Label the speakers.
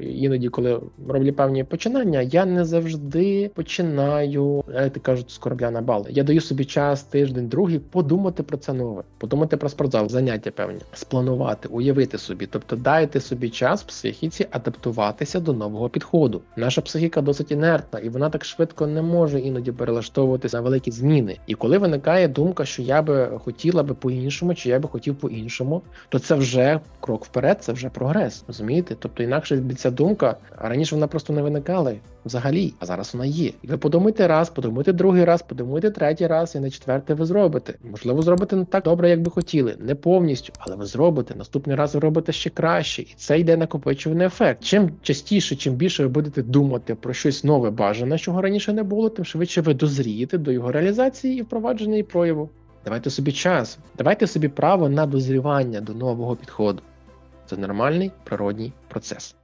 Speaker 1: Іноді, коли роблю певні починання, я не завжди починаю, як ти кажуть, з корабля на бали. Я даю собі час, тиждень, другий, подумати про це нове, подумати про спортзал, заняття певні, спланувати, уявити собі. Тобто дайте собі час психіці адаптуватися до нового підходу. Наша психіка досить інертна, і вона так швидко не може іноді перелаштовуватися на великі зміни. І коли виникає думка, що я би хотіла би по-іншому, чи я би хотів по-іншому, то це вже крок вперед, це вже прогрес. Розумієте? Тобто, інакше б ця думка раніше вона просто не виникала взагалі, а зараз вона є. І ви подумайте раз, подумайте другий раз, подумайте третій раз, і на четвертий ви зробите. Можливо, зробите не так добре, як би хотіли, не повністю, але ви зробите. Наступний раз ви робите ще краще, і це йде накопичувальний ефект. Чим частіше, чим більше ви будете думати про щось нове бажане, чого раніше не було, тим швидше ви дозрієте до його реалізації і впровадження і прояву. Давайте собі час, давайте собі право на дозрівання до нового підходу. Це нормальний природній процес.